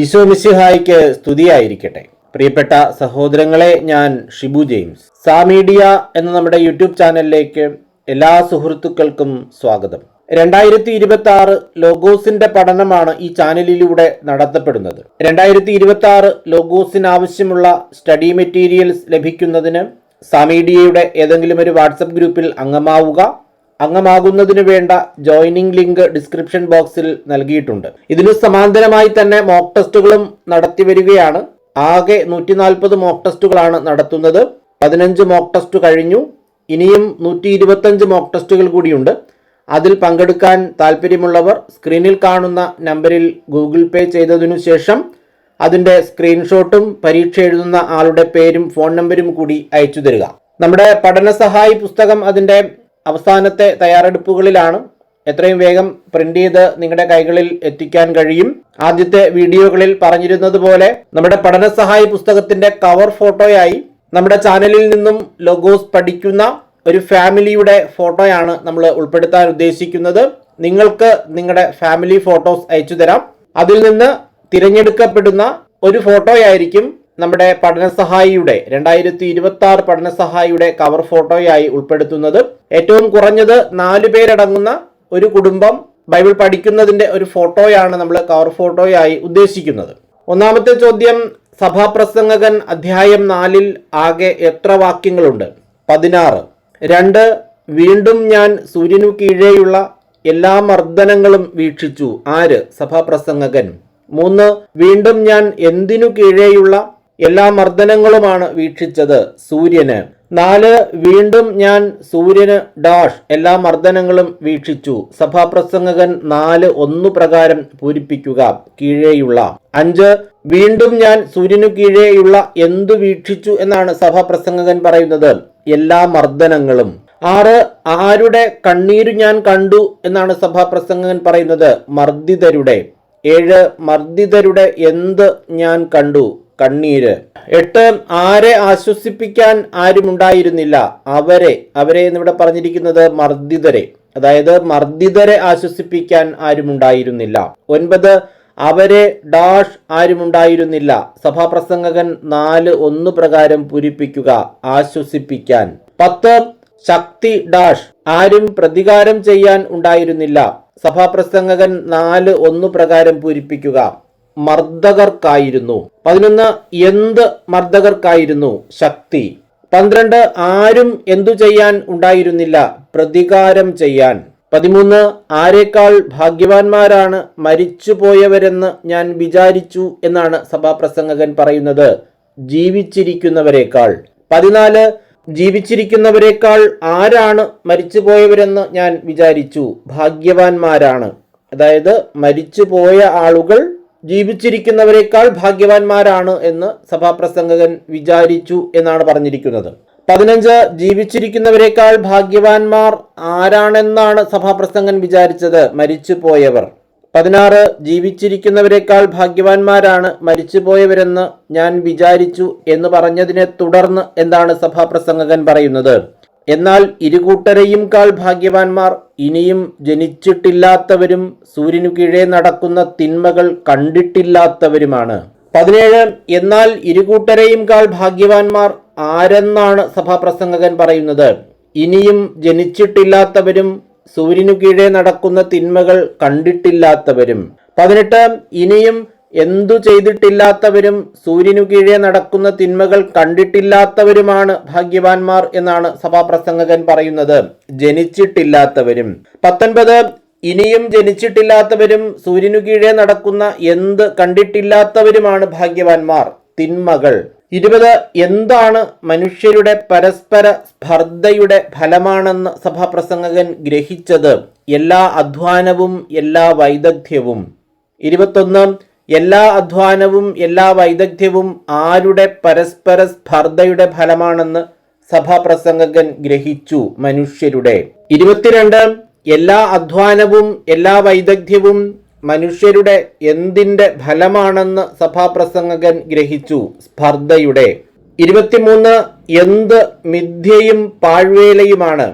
ഈശോ മിശിഹായ്ക്ക് സ്തുതിയായിരിക്കട്ടെ. പ്രിയപ്പെട്ട സഹോദരങ്ങളെ ഞാൻ ഷിബു ജെയിംസ്. സാമീഡിയ എന്ന നമ്മുടെ യൂട്യൂബ് ചാനലിലേക്ക് എല്ലാ സുഹൃത്തുക്കൾക്കും സ്വാഗതം. രണ്ടായിരത്തി ഇരുപത്തി ആറ് ലോഗോസിന്റെ പഠനമാണ് ഈ ചാനലിലൂടെ നടത്തപ്പെടുന്നത്. രണ്ടായിരത്തി ഇരുപത്തി ആറ് ലോഗോസിന് ആവശ്യമുള്ള സ്റ്റഡി മെറ്റീരിയൽസ് ലഭിക്കുന്നതിന് സാമീഡിയയുടെ ഏതെങ്കിലും ഒരു വാട്സപ്പ് ഗ്രൂപ്പിൽ അംഗമാവുക അംഗമാകുന്നതിന് വേണ്ട ജോയിനിങ് ലിങ്ക് ഡിസ്ക്രിപ്ഷൻ ബോക്സിൽ നൽകിയിട്ടുണ്ട്. ഇതിനു സമാന്തരമായി തന്നെ മോക്ക് ടെസ്റ്റുകളും നടത്തി വരികയാണ്. ആകെ നൂറ്റി നാൽപ്പത് മോക്ക് ടെസ്റ്റുകളാണ് നടത്തുന്നത്. പതിനഞ്ച് മോക്ക് ടെസ്റ്റ് കഴിഞ്ഞു. ഇനിയും നൂറ്റി ഇരുപത്തഞ്ച് മോക്ക് ടെസ്റ്റുകൾ കൂടിയുണ്ട്. അതിൽ പങ്കെടുക്കാൻ താല്പര്യമുള്ളവർ സ്ക്രീനിൽ കാണുന്ന നമ്പറിൽ ഗൂഗിൾ പേ ചെയ്തതിനു ശേഷം അതിന്റെ സ്ക്രീൻഷോട്ടും പരീക്ഷ എഴുതുന്ന ആളുടെ പേരും ഫോൺ നമ്പരും കൂടി അയച്ചു തരിക. നമ്മുടെ പഠന സഹായി പുസ്തകം അതിന്റെ അവസാനത്തെ തയ്യാറെടുപ്പുകളിലാണ് എത്രയും വേഗം പ്രിന്റ് ചെയ്ത് നിങ്ങളുടെ കൈകളിൽ എത്തിക്കാൻ കഴിയും. ആദ്യത്തെ വീഡിയോകളിൽ പറഞ്ഞിരുന്നത് പോലെ നമ്മുടെ പഠന സഹായ പുസ്തകത്തിന്റെ കവർ ഫോട്ടോയായി നമ്മുടെ ചാനലിൽ നിന്നും ലോഗോസ് പഠിക്കുന്ന ഒരു ഫാമിലിയുടെ ഫോട്ടോയാണ് നമ്മൾ ഉൾപ്പെടുത്താൻ ഉദ്ദേശിക്കുന്നത്. നിങ്ങൾക്ക് നിങ്ങളുടെ ഫാമിലി ഫോട്ടോസ് അയച്ചു തരാം അതിൽ നിന്ന് തിരഞ്ഞെടുക്കപ്പെടുന്ന ഒരു ഫോട്ടോയായിരിക്കും നമ്മുടെ പഠനസഹായിയുടെ രണ്ടായിരത്തി ഇരുപത്തി ആറ് പഠന സഹായിയുടെ കവർ ഫോട്ടോയായി ഉൾപ്പെടുത്തുന്നത്. ഏറ്റവും കുറഞ്ഞത് നാല് പേരടങ്ങുന്ന ഒരു കുടുംബം ബൈബിൾ പഠിക്കുന്നതിന്റെ ഒരു ഫോട്ടോയാണ് നമ്മൾ കവർ ഫോട്ടോയായി ഉദ്ദേശിക്കുന്നത്. ഒന്നാമത്തെ ചോദ്യം സഭാപ്രസംഗകൻ അധ്യായം നാലിൽ ആകെ എത്ര വാക്യങ്ങളുണ്ട്? പതിനാറ്. രണ്ട് വീണ്ടും ഞാൻ സൂര്യനു കീഴെയുള്ള എല്ലാ മർദ്ദനങ്ങളും വീക്ഷിച്ചു. ആര്? സഭാപ്രസംഗകൻ. മൂന്ന് വീണ്ടും ഞാൻ എന്തിനു കീഴെയുള്ള എല്ലാ മർദ്ദനങ്ങളുമാണ് വീക്ഷിച്ചത് സൂര്യന്. നാല് വീണ്ടും ഞാൻ സൂര്യന് ഡാഷ് എല്ലാ മർദ്ദനങ്ങളും വീക്ഷിച്ചു. സഭാപ്രസംഗകൻ നാല് ഒന്നു പ്രകാരം പൂരിപ്പിക്കുക കീഴേയുള്ള. അഞ്ച് വീണ്ടും ഞാൻ സൂര്യനു കീഴേയുള്ള എന്തു വീക്ഷിച്ചു എന്നാണ് സഭാപ്രസംഗകൻ പറയുന്നത്. എല്ലാ മർദ്ദനങ്ങളും. ആറ് ആരുടെ കണ്ണീര് ഞാൻ കണ്ടു എന്നാണ് സഭാപ്രസംഗകൻ പറയുന്നത്. മർദ്ദിതരുടെ. ഏഴ് മർദ്ദിതരുടെ എന്ത് ഞാൻ കണ്ടു. കണ്ണീര്. എട്ട് ആരെ ആശ്വസിപ്പിക്കാൻ ആരുമുണ്ടായിരുന്നില്ല. അവരെ അവരെ എന്നിവിടെ പറഞ്ഞിരിക്കുന്നത് മർദ്ദിതരെ. അതായത് മർദ്ദിതരെ ആശ്വസിപ്പിക്കാൻ ആരുമുണ്ടായിരുന്നില്ല. ഒൻപത് അവരെ ഡാഷ് ആരുമുണ്ടായിരുന്നില്ല. സഭാപ്രസംഗകൻ നാല് ഒന്ന് പ്രകാരം പൂരിപ്പിക്കുക ആശ്വസിപ്പിക്കാൻ. പത്ത് ശക്തി ഡാഷ് ആരും പ്രതികാരം ചെയ്യാൻ ഉണ്ടായിരുന്നില്ല. സഭാപ്രസംഗകൻ നാല് ഒന്ന് പ്രകാരം പൂരിപ്പിക്കുക മർദ്ദകർക്കായിരുന്നു. പതിനൊന്ന് എന്ത് മർദ്ദകർക്കായിരുന്നു ശക്തി? പന്ത്രണ്ട് ആരും എന്തു ചെയ്യാൻ ഉണ്ടായിരുന്നില്ല പ്രതികാരം ചെയ്യാൻ. പതിമൂന്ന് ആരെക്കാൾ ഭാഗ്യവാന്മാരാണ് മരിച്ചുപോയവരെന്ന് ഞാൻ വിചാരിച്ചു എന്നാണ് സഭാപ്രസംഗകൻ പറയുന്നത്. ജീവിച്ചിരിക്കുന്നവരെക്കാൾ. പതിനാല് ജീവിച്ചിരിക്കുന്നവരെക്കാൾ ആരാണ് മരിച്ചുപോയവരെന്ന് ഞാൻ വിചാരിച്ചു. ഭാഗ്യവാന്മാരാണ്. അതായത് മരിച്ചുപോയ ആളുകൾ ജീവിച്ചിരിക്കുന്നവരെക്കാൾ ഭാഗ്യവാന്മാരാണ് എന്ന് സഭാപ്രസംഗകൻ വിചാരിച്ചു എന്നാണ് പറഞ്ഞിരിക്കുന്നത്. പതിനഞ്ച് ജീവിച്ചിരിക്കുന്നവരെക്കാൾ ഭാഗ്യവാന്മാർ ആരാണെന്നാണ് സഭാപ്രസംഗൻ വിചാരിച്ചത്? മരിച്ചുപോയവർ പതിനാറ് ജീവിച്ചിരിക്കുന്നവരെക്കാൾ ഭാഗ്യവാന്മാരാണ് മരിച്ചുപോയവരെന്ന് ഞാൻ വിചാരിച്ചു എന്ന് പറഞ്ഞതിനെ തുടർന്ന് എന്താണ് സഭാപ്രസംഗകൻ പറയുന്നത്? എന്നാൽ ഇരുകൂട്ടരെയും കാൾ ഭാഗ്യവാന്മാർ ഇനിയും ജനിച്ചിട്ടില്ലാത്തവരും സൂര്യനു കീഴേ നടക്കുന്ന തിന്മകൾ കണ്ടിട്ടില്ലാത്തവരുമാണ്. പതിനേഴ് എന്നാൽ ഇരുകൂട്ടരെയും കാൾ ഭാഗ്യവാന്മാർ ആരെന്നാണ് സഭാപ്രസംഗകൻ പറയുന്നത്? ഇനിയും ജനിച്ചിട്ടില്ലാത്തവരും സൂര്യനു കീഴേ നടക്കുന്ന തിന്മകൾ കണ്ടിട്ടില്ലാത്തവരും. പതിനെട്ട് ഇനിയും എന്തു ചെയ്തിട്ടില്ലാത്തവരും സൂര്യനു കീഴേ നടക്കുന്ന തിന്മകൾ കണ്ടിട്ടില്ലാത്തവരുമാണ് ഭാഗ്യവാന്മാർ എന്നാണ് സഭാപ്രസംഗകൻ പറയുന്നത്. ജനിച്ചിട്ടില്ലാത്തവരും. പത്തൊൻപത് ഇനിയും ജനിച്ചിട്ടില്ലാത്തവരും സൂര്യനു കീഴേ നടക്കുന്ന എന്ത് കണ്ടിട്ടില്ലാത്തവരുമാണ് ഭാഗ്യവാന്മാർ? തിന്മകൾ. ഇരുപത് എന്താണ് മനുഷ്യരുടെ പരസ്പര സ്പർദ്ധയുടെ ഫലമാണെന്ന് സഭാപ്രസംഗകൻ ഗ്രഹിച്ചത്? എല്ലാ അധ്വാനവും എല്ലാ വൈദഗ്ധ്യവും. ഇരുപത്തൊന്ന് എല്ലാ അധ്വാനവും എല്ലാ വൈദഗ്ധ്യവും ആരുടെ പരസ്പര സ്പർദ്ധയുടെ ഫലമാണെന്ന് സഭാപ്രസംഗകൻ ഗ്രഹിച്ചു മനുഷ്യരുടെ. ഇരുപത്തിരണ്ട് എല്ലാ അധ്വാനവും എല്ലാ വൈദഗ്ധ്യവും മനുഷ്യരുടെ എന്തിന്റെ ഫലമാണെന്ന് സഭാപ്രസംഗകൻ ഗ്രഹിച്ചു സ്പർദ്ധയുടെ. ഇരുപത്തിമൂന്ന് എന്ത് മിഥ്യയും പാഴ്വേലയുമാണ്?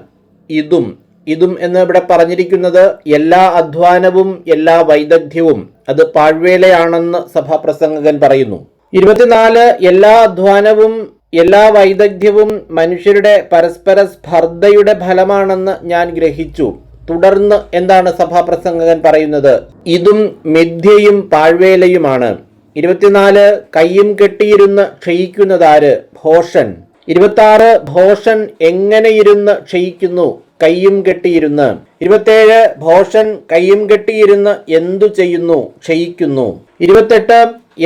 ഇതും ഇതും എന്ന് ഇവിടെ പറഞ്ഞിരിക്കുന്നത് എല്ലാ അധ്വാനവും എല്ലാ വൈദഗ്ധ്യവും അത് പാഴ്വേലയാണെന്ന് സഭാപ്രസംഗകൻ പറയുന്നു. ഇരുപത്തിനാല് എല്ലാ അധ്വാനവും എല്ലാ വൈദഗ്ധ്യവും മനുഷ്യരുടെ പരസ്പര സ്പർദ്ധയുടെ ഫലമാണെന്ന് ഞാൻ ഗ്രഹിച്ചു. തുടർന്ന് എന്താണ് സഭാപ്രസംഗകൻ പറയുന്നത്? ഇതും മിഥ്യയും പാഴ്വേലയുമാണ്. ഇരുപത്തിനാല് കയ്യും കെട്ടിയിരുന്ന് ക്ഷയിക്കുന്നതാര്? ഭോഷൻ. ഇരുപത്തി ആറ് ഭോഷൻ എങ്ങനെയിരുന്ന് ക്ഷയിക്കുന്നു? കയ്യും കെട്ടിയിരുന്ന്. ഇരുപത്തേഴ് ഭോഷൻ കയ്യും കെട്ടിയിരുന്ന് എന്തു ചെയ്യുന്നു? ക്ഷയിക്കുന്നു. ഇരുപത്തെട്ട്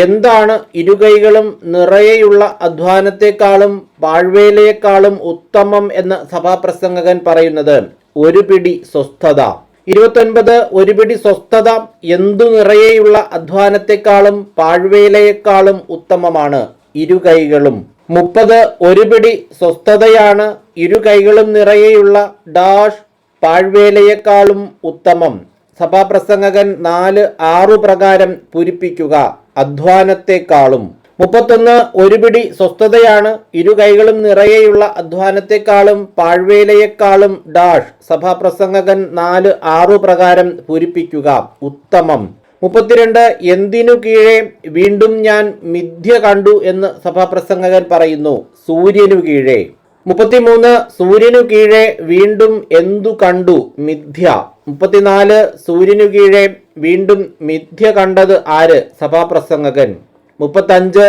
എന്താണ് ഇരുകൈകളും നിറയെയുള്ള അധ്വാനത്തെക്കാളും പാഴ്വേലയെക്കാളും ഉത്തമം എന്ന് സഭാപ്രസംഗകൻ പറയുന്നത്? ഒരു പിടി സ്വസ്ഥത. ഇരുപത്തൊൻപത് ഒരു പിടി സ്വസ്ഥത എന്തു നിറയെയുള്ള അധ്വാനത്തെക്കാളും പാഴ്വേലയെക്കാളും ഉത്തമമാണ്? ഇരുകൈകളും. മുപ്പത് ഒരു പിടി സ്വസ്ഥതയാണ് ഇരുകൈകളും നിറയെയുള്ള ഡാഷ് പാഴ്വേലയെക്കാളും ഉത്തമം. സഭാപ്രസംഗകൻ നാല് ആറു പ്രകാരം പൂരിപ്പിക്കുക അധ്വാനത്തെക്കാളും. മുപ്പത്തൊന്ന് ഒരു പിടി സ്വസ്ഥതയാണ് ഇരു കൈകളും നിറയെയുള്ള അധ്വാനത്തെക്കാളും പാഴ്വേലയെക്കാളും ഡാഷ്. സഭാപ്രസംഗകൻ നാല് ആറു പ്രകാരം പൂരിപ്പിക്കുക ഉത്തമം. മുപ്പത്തിരണ്ട് എന്തിനു കീഴെ വീണ്ടും ഞാൻ മിഥ്യ കണ്ടു എന്ന് സഭാപ്രസംഗകൻ പറയുന്നു. സൂര്യനു കീഴെ. മുപ്പത്തിമൂന്ന് സൂര്യനു കീഴെ വീണ്ടും എന്തു കണ്ടു? മിഥ്യ. മുപ്പത്തിനാല് സൂര്യനു കീഴെ വീണ്ടും മിഥ്യ കണ്ടത് ആര്? സഭാപ്രസംഗകൻ. മുപ്പത്തഞ്ച്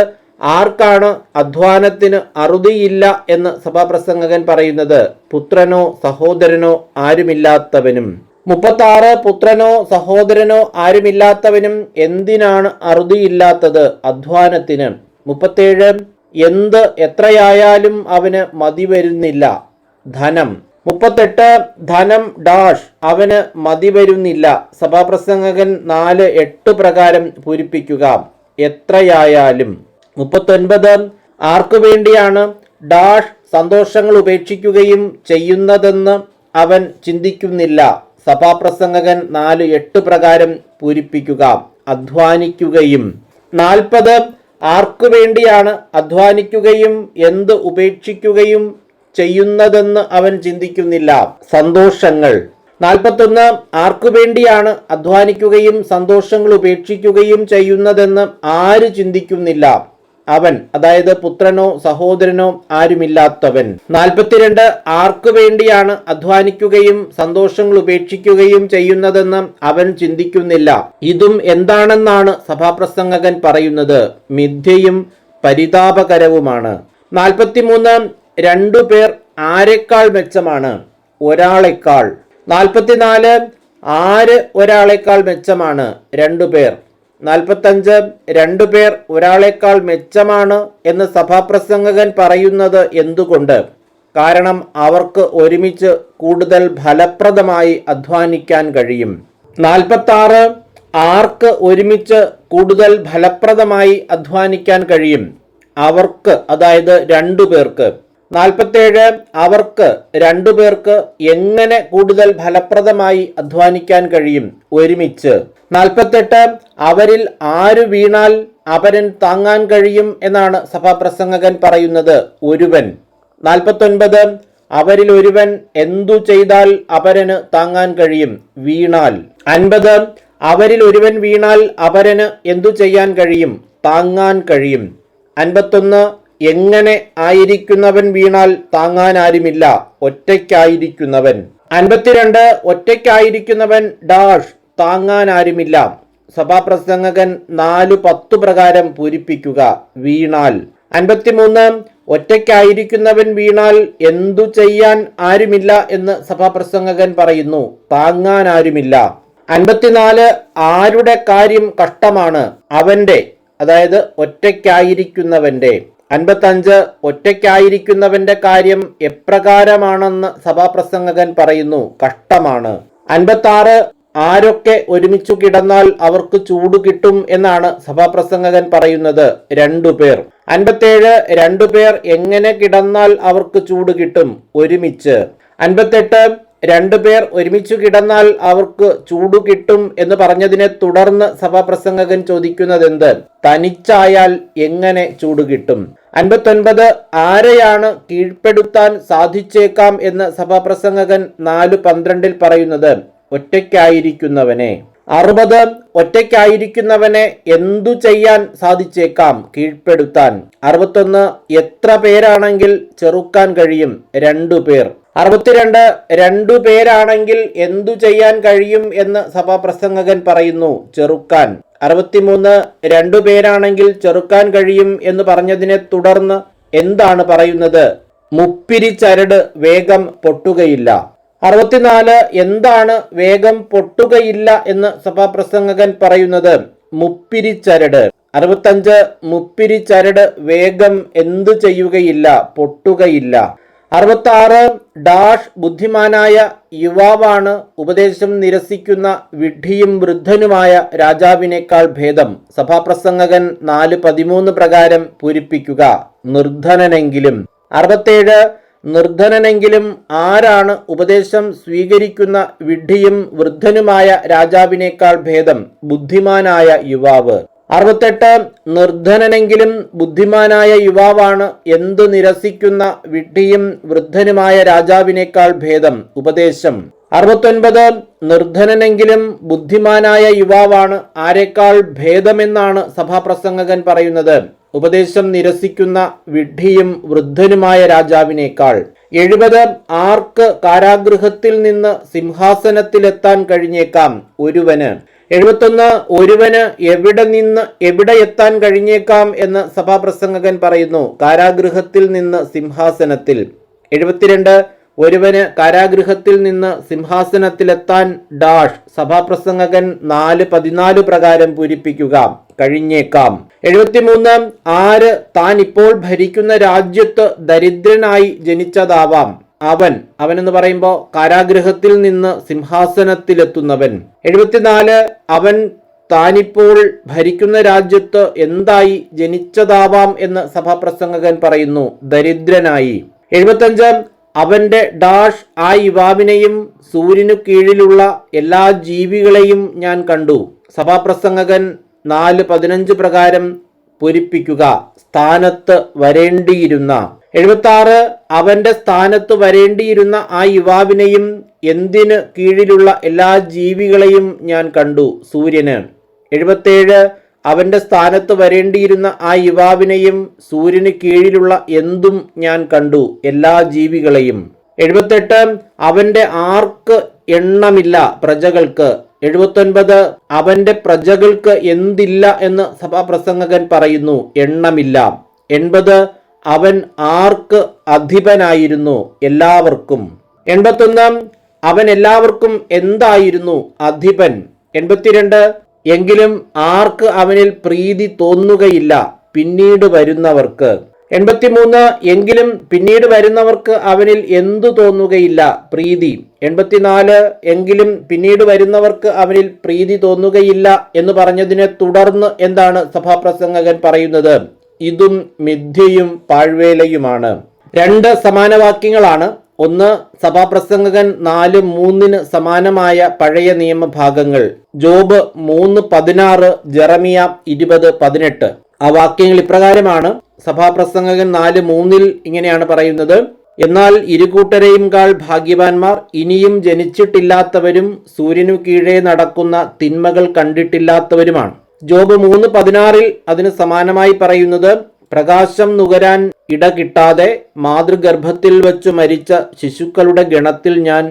ആർക്കാണ് അധ്വാനത്തിന് അറുതിയില്ല എന്ന് സഭാപ്രസംഗകൻ പറയുന്നത്? പുത്രനോ സഹോദരനോ ആരുമില്ലാത്തവനും. മുപ്പത്താറ് പുത്രനോ സഹോദരനോ ആരുമില്ലാത്തവനും എന്തിനാണ് അറുതിയില്ലാത്തത്? അധ്വാനത്തിന്. മുപ്പത്തേഴ് എന്ത് എത്രയായാലും അവന് മതി വരുന്നില്ല. ധനം. മുപ്പത്തെട്ട് ധനം ഡാഷ് അവന് മതി വരുന്നില്ല. സഭാപ്രസംഗകൻ നാല് എട്ട് പ്രകാരം പൂരിപ്പിക്കുക. എത്രയായാലും. മുപ്പത്തൊൻപത് ആർക്കു വേണ്ടിയാണ് ഡാഷ് സന്തോഷങ്ങൾ ഉപേക്ഷിക്കുകയും ചെയ്യുന്നതെന്ന് അവൻ ചിന്തിക്കുന്നില്ല. സഭാപ്രസംഗകൻ നാല് എട്ട് പ്രകാരം പൂരിപ്പിക്കുക അധ്വാനിക്കുകയും. നാൽപ്പത് ആർക്കു വേണ്ടിയാണ് അധ്വാനിക്കുകയും എന്ത് ഉപേക്ഷിക്കുകയും ചെയ്യുന്നതെന്ന് അവൻ ചിന്തിക്കുന്നില്ല. സന്തോഷങ്ങൾ. നാൽപ്പത്തൊന്ന് ആർക്കു വേണ്ടിയാണ് അധ്വാനിക്കുകയും സന്തോഷങ്ങൾ ഉപേക്ഷിക്കുകയും ചെയ്യുന്നതെന്ന് ആര് ചിന്തിക്കുന്നില്ല. അവൻ അതായത് പുത്രനോ സഹോദരനോ ആരുമില്ലാത്തവൻ. നാൽപ്പത്തിരണ്ട് ആർക്കു വേണ്ടിയാണ് അധ്വാനിക്കുകയും സന്തോഷങ്ങൾ ഉപേക്ഷിക്കുകയും ചെയ്യുന്നതെന്ന് അവൻ ചിന്തിക്കുന്നില്ല. ഇതും എന്താണെന്നാണ് സഭാപ്രസംഗകൻ പറയുന്നത്. മിഥ്യയും പരിതാപകരവുമാണ്. നാൽപ്പത്തിമൂന്ന് രണ്ടു പേർ ആരെക്കാൾ മെച്ചമാണ്? ഒരാളെക്കാൾ. നാൽപ്പത്തിനാല് ആര് ഒരാളെക്കാൾ മെച്ചമാണ്? രണ്ടു പേർ. നാൽപ്പത്തഞ്ച് രണ്ടുപേർ ഒരാളെക്കാൾ മെച്ചമാണ് എന്ന് സഭാപ്രസംഗകൻ പറയുന്നത് എന്തുകൊണ്ട്? കാരണം അവർക്ക് ഒരുമിച്ച് കൂടുതൽ ഫലപ്രദമായി അധ്വാനിക്കാൻ കഴിയും. നാൽപ്പത്താറ് ആർക്ക് ഒരുമിച്ച് കൂടുതൽ ഫലപ്രദമായി അധ്വാനിക്കാൻ കഴിയും? അവർക്ക് അതായത് രണ്ടു പേർക്ക്. നാൽപ്പത്തേഴ് അവർക്ക് രണ്ടുപേർക്ക് എങ്ങനെ കൂടുതൽ ഫലപ്രദമായി അധ്വാനിക്കാൻ കഴിയും? ഒരുമിച്ച്. നാൽപ്പത്തെട്ട് അവരിൽ ആര് വീണാൽ അപരൻ താങ്ങാൻ കഴിയും എന്നാണ് സഭാപ്രസംഗകൻ പറയുന്നത്. ഒരുവൻ. നാൽപ്പത്തൊൻപത് അവരിൽ ഒരുവൻ എന്തു ചെയ്താൽ അപരന് താങ്ങാൻ കഴിയും? വീണാൽ. അൻപത് അവരിൽ ഒരുവൻ വീണാൽ അപരന് എന്തു ചെയ്യാൻ കഴിയും? താങ്ങാൻ കഴിയും. അൻപത്തൊന്ന് എങ്ങനെ ആയിരിക്കുന്നവൻ വീണാൽ താങ്ങാൻ ആരുമില്ല ഒറ്റയ്ക്കായിരിക്കുന്നവൻ. അൻപത്തിരണ്ട് ഒറ്റയ്ക്കായിരിക്കുന്നവൻ ഡാഷ് താങ്ങാൻ ആരുമില്ല സഭാപ്രസംഗകൻ നാല് പത്തു പ്രകാരം പൂരിപ്പിക്കുക വീണാൽ. അൻപത്തിമൂന്ന് ഒറ്റയ്ക്കായിരിക്കുന്നവൻ വീണാൽ എന്തു ചെയ്യാൻ ആരുമില്ല എന്ന് സഭാപ്രസംഗകൻ പറയുന്നു താങ്ങാൻ ആരുമില്ല അൻപത്തിനാല് ആരുടെ കാര്യം കഷ്ടമാണ്? അവന്റെ അതായത് ഒറ്റയ്ക്കായിരിക്കുന്നവന്റെ അൻപത്തഞ്ച് ഒറ്റയ്ക്കായിരിക്കുന്നവന്റെ കാര്യം എപ്രകാരമാണെന്ന് സഭാപ്രസംഗകൻ പറയുന്നു. കഷ്ടമാണ്. അൻപത്താറ് ആരൊക്കെ ഒരുമിച്ചു കിടന്നാൽ അവർക്ക് ചൂട് കിട്ടും എന്നാണ് സഭാപ്രസംഗകൻ പറയുന്നത്. രണ്ടു പേർ. അൻപത്തേഴ് രണ്ടു പേർ എങ്ങനെ കിടന്നാൽ അവർക്ക് ചൂട് കിട്ടും? ഒരുമിച്ച്. അൻപത്തെട്ട് രണ്ടു പേർ ഒരുമിച്ചു കിടന്നാൽ അവർക്ക് ചൂടു കിട്ടും എന്ന് പറഞ്ഞതിനെ തുടർന്ന് സഭാപ്രസംഗകൻ ചോദിക്കുന്നത് എന്ത് തനിച്ചായാൽ എങ്ങനെ ചൂട് കിട്ടും? അൻപത്തൊൻപത് ആരെയാണ് കീഴ്പ്പെടുത്താൻ സാധിച്ചേക്കാം എന്ന് സഭാപ്രസംഗകൻ നാല് പന്ത്രണ്ടിൽ പറയുന്നത് ഒറ്റയ്ക്കായിരിക്കുന്നവനെ. അറുപത് ഒറ്റയ്ക്കായിരിക്കുന്നവനെ എന്തു ചെയ്യാൻ സാധിച്ചേക്കാം കീഴ്പ്പെടുത്താൻ? അറുപത്തൊന്ന് എത്ര പേരാണെങ്കിൽ ചെറുക്കാൻ കഴിയും? രണ്ടു പേർ. അറുപത്തിരണ്ട് രണ്ടു പേരാണെങ്കിൽ എന്തു ചെയ്യാൻ കഴിയും എന്ന് സഭാപ്രസംഗകൻ പറയുന്നു ചെറുക്കാൻ. അറുപത്തിമൂന്ന് രണ്ടു പേരാണെങ്കിൽ ചെറുക്കാൻ കഴിയും എന്ന് പറഞ്ഞതിനെ തുടർന്ന് എന്താണ് പറയുന്നത്? മുപ്പിരി ചരട് വേഗം പൊട്ടുകയില്ല. അറുപത്തിനാല് എന്താണ് വേഗം പൊട്ടുകയില്ല എന്ന് സഭാപ്രസംഗകൻ പറയുന്നത്? മുപ്പിരി ചരട്. അറുപത്തഞ്ച് മുപ്പിരി ചരട് വേഗം എന്തു ചെയ്യുകയില്ല പൊട്ടുകയില്ല. അറുപത്തി ആറ് ഡാഷ് ബുദ്ധിമാനായ യുവാവാണ് ഉപദേശം നിരസിക്കുന്ന വിഡ്ഢിയും വൃദ്ധനുമായ രാജാവിനേക്കാൾ ഭേദം. സഭാപ്രസംഗകൻ നാല് പതിമൂന്ന് പ്രകാരം പൂരിപ്പിക്കുക. നിർധനനെങ്കിലും. അറുപത്തേഴ് നിർധനനെങ്കിലും ആരാണ് ഉപദേശം സ്വീകരിക്കുന്ന വിഡ്ഢിയും വൃദ്ധനുമായ രാജാവിനേക്കാൾ ഭേദം? ബുദ്ധിമാനായ യുവാവ്. അറുപത്തെട്ട് നിർധനനെങ്കിലും ബുദ്ധിമാനായ യുവാവാണ് എന്തു നിരസിക്കുന്ന വിഡ്ഢിയും വൃദ്ധനുമായ രാജാവിനേക്കാൾ ഭേദം. ഉപദേശം. അറുപത്തൊൻപത് നിർധനനെങ്കിലും ബുദ്ധിമാനായ യുവാവാണ് ആരെക്കാൾ ഭേദമെന്നാണ് സഭാപ്രസംഗകൻ പറയുന്നത്. ഉപദേശം നിരസിക്കുന്ന വിഡ്ഢിയും വൃദ്ധനുമായ രാജാവിനേക്കാൾ. എഴുപത് ആർക്ക് കാരാഗൃഹത്തിൽ നിന്ന് സിംഹാസനത്തിലെത്താൻ കഴിഞ്ഞേക്കാം ഒരുവന്. എഴുപത്തൊന്ന് ഒരുവന് എവിടെ നിന്ന് എവിടെ എത്താൻ കഴിഞ്ഞേക്കാം എന്ന് സഭാപ്രസംഗകൻ പറയുന്നു. കാരാഗൃഹത്തിൽ നിന്ന് സിംഹാസനത്തിൽ. എഴുപത്തിരണ്ട് ഒരുവന് കാരാഗൃഹത്തിൽ നിന്ന് സിംഹാസനത്തിലെത്താൻ ഡാഷ്. സഭാപ്രസംഗകൻ നാല് പതിനാല് പ്രകാരം പൂരിപ്പിക്കുക. കഴിഞ്ഞേക്കാം. എഴുപത്തിമൂന്ന് ആര് താൻ ഇപ്പോൾ ഭരിക്കുന്ന രാജ്യത്ത് ദരിദ്രനായി ജനിച്ചതാവാം. അവൻ അവൻ എന്ന് പറയുമ്പോൾ കാരാഗൃഹത്തിൽ നിന്ന് സിംഹാസനത്തിലെത്തുന്നവൻ. എഴുപത്തിനാല് അവൻ താനിപ്പോൾ ഭരിക്കുന്ന രാജ്യത്ത് എന്തായി ജനിച്ചതാവാം എന്ന് സഭാപ്രസംഗകൻ പറയുന്നു. ദരിദ്രനായി. എഴുപത്തഞ്ച് അവന്റെ ഡാഷ് ആ യുവാവിനെയും സൂര്യനു കീഴിലുള്ള എല്ലാ ജീവികളെയും ഞാൻ കണ്ടു. സഭാപ്രസംഗകൻ നാല് പതിനഞ്ച് പ്രകാരം പൂരിപ്പിക്കുക. സ്ഥാനത്ത് വരേണ്ടിയിരുന്ന എഴുപത്തി ആറ് അവന്റെ സ്ഥാനത്ത് വരേണ്ടിയിരുന്ന ആ യുവാവിനെയും എന്തിന് കീഴിലുള്ള എല്ലാ ജീവികളെയും ഞാൻ കണ്ടു സൂര്യന്. എഴുപത്തേഴ് അവന്റെ സ്ഥാനത്ത് വരേണ്ടിയിരുന്ന ആ യുവാവിനെയും സൂര്യന് കീഴിലുള്ള എന്തും ഞാൻ കണ്ടു എല്ലാ ജീവികളെയും. എഴുപത്തെട്ട് അവന്റെ ആർക്ക് എണ്ണമില്ല പ്രജകൾക്ക്. എഴുപത്തൊൻപത് അവന്റെ പ്രജകൾക്ക് എന്തില്ല എന്ന് സഭാപ്രസംഗകൻ പറയുന്നു എണ്ണമില്ല. എൺപത് അവൻ ആർക്ക് അധിപനായിരുന്നു എല്ലാവർക്കും. എൺപത്തൊന്ന് അവൻ എല്ലാവർക്കും എന്തായിരുന്നു അധിപൻ? എൺപത്തിരണ്ട് എങ്കിലും ആർക്ക് അവനിൽ പ്രീതി തോന്നുകയില്ല പിന്നീട് വരുന്നവർക്ക്? എൺപത്തിമൂന്ന് എങ്കിലും പിന്നീട് വരുന്നവർക്ക് അവനിൽ എന്തു തോന്നുകയില്ല പ്രീതി? എൺപത്തിനാല് എങ്കിലും പിന്നീട് വരുന്നവർക്ക് അവനിൽ പ്രീതി തോന്നുകയില്ല എന്ന് പറഞ്ഞതിനെ തുടർന്ന് എന്താണ് സഭാപ്രസംഗകൻ പറയുന്നത്? ഇതും മിഥ്യയും പാഴ്വേലയുമാണ്. രണ്ട് സമാനവാക്യങ്ങളാണ്. ഒന്ന് സഭാപ്രസംഗകൻ നാല് മൂന്നിന് സമാനമായ പഴയ നിയമഭാഗങ്ങൾ. ജോബ് മൂന്ന് പതിനാറ് ജെറമിയ ഇരുപത് പതിനെട്ട്. ആ വാക്യങ്ങൾ ഇപ്രകാരമാണ്. സഭാപ്രസംഗകൻ നാല് മൂന്നിൽ ഇങ്ങനെയാണ് പറയുന്നത്. എന്നാൽ ഇരുകൂട്ടരെയും കാൾ ഭാഗ്യവാന്മാർ ഇനിയും ജനിച്ചിട്ടില്ലാത്തവരും സൂര്യനു കീഴേ നടക്കുന്ന തിന്മകൾ കണ്ടിട്ടില്ലാത്തവരുമാണ്. ജോബ് മൂന്ന് പതിനാറിൽ അതിന് സമാനമായി പറയുന്നത് പ്രകാശം നുകരാൻ ഇട കിട്ടാതെ മാതൃഗർഭത്തിൽ വെച്ചു മരിച്ച ശിശുക്കളുടെ ഗണത്തിൽ ഞാൻ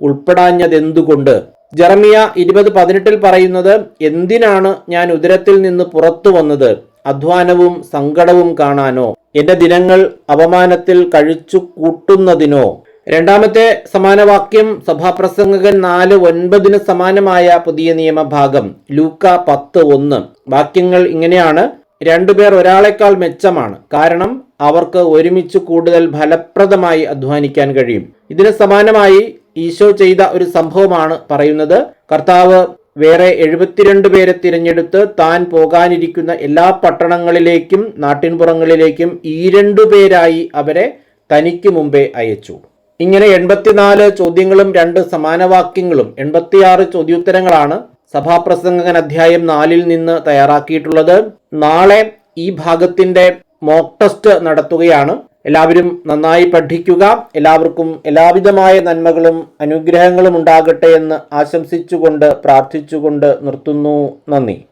ഉൾപ്പെടാഞ്ഞതെന്തുകൊണ്ട്? ജെറമിയ ഇരുപത് പതിനെട്ടിൽ പറയുന്നത് എന്തിനാണ് ഞാൻ ഉദരത്തിൽ നിന്ന് പുറത്തു വന്നത്? അധ്വാനവും സങ്കടവും കാണാനോ? എന്റെ ദിനങ്ങൾ അപമാനത്തിൽ കഴിച്ചു കൂട്ടുന്നതിനോ? രണ്ടാമത്തെ സമാനവാക്യം സഭാപ്രസംഗകൻ നാല് ഒൻപതിന് സമാനമായ പുതിയ നിയമഭാഗം ലൂക്ക പത്ത് ഒന്ന്. വാക്യങ്ങൾ ഇങ്ങനെയാണ്. രണ്ടുപേർ ഒരാളെക്കാൾ മെച്ചമാണ്. കാരണം അവർക്ക് ഒരുമിച്ച് കൂടുതൽ ഫലപ്രദമായി അധ്വാനിക്കാൻ കഴിയും. ഇതിന് സമാനമായി ഈശോ ചെയ്ത ഒരു സംഭവമാണ് പറയുന്നത്. കർത്താവ് വേറെ എഴുപത്തിരണ്ട് പേരെ തിരഞ്ഞെടുത്ത് താൻ പോകാനിരിക്കുന്ന എല്ലാ പട്ടണങ്ങളിലേക്കും നാട്ടിൻപുറങ്ങളിലേക്കും ഈ രണ്ടു പേരായി അവരെ തനിക്ക് മുമ്പേ അയച്ചു. ഇങ്ങനെ എൺപത്തിനാല് ചോദ്യങ്ങളും രണ്ട് സമാനവാക്യങ്ങളും എൺപത്തിയാറ് ചോദ്യോത്തരങ്ങളാണ് സഭാപ്രസംഗകൻ അധ്യായം നാലിൽ നിന്ന് തയ്യാറാക്കിയിട്ടുള്ളത്. നാളെ ഈ ഭാഗത്തിന്റെ മോക്ക് ടെസ്റ്റ് നടത്തുകയാണ്. എല്ലാവരും നന്നായി പഠിക്കുക. എല്ലാവർക്കും എല്ലാവിധമായ നന്മകളും അനുഗ്രഹങ്ങളും ഉണ്ടാകട്ടെ എന്ന് ആശംസിച്ചുകൊണ്ട് പ്രാർത്ഥിച്ചുകൊണ്ട് നിർത്തുന്നു. നന്ദി.